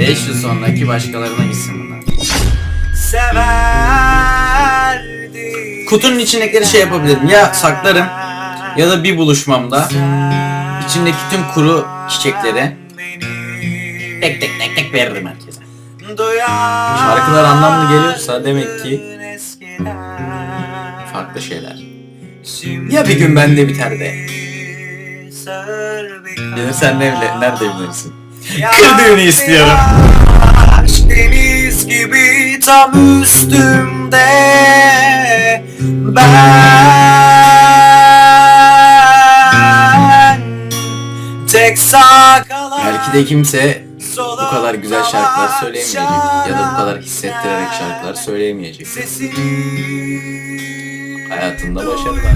5 yıl sonraki başkalarına gitsin bunlar. Severdi. Kutunun içindekileri şey yapabilirim. Ya saklarım ya da bir buluşmamda içindeki tüm kuru çiçekleri tek tek tek tek veririm herkese. Şarkılar anlamlı geliyorsa demek ki farklı şeyler. Ya bir gün bende biter de. Ya sen nerede, nerede evlenirsin? Düğünü istiyorum. Aşk deniz gibi tam üstümde Ben Tek sağ kalan Belki de kimse bu kadar güzel şarkılar söyleyemeyecek ya da bu kadar hissettirerek şarkılar söyleyemeyecek. Hayatında başarılar.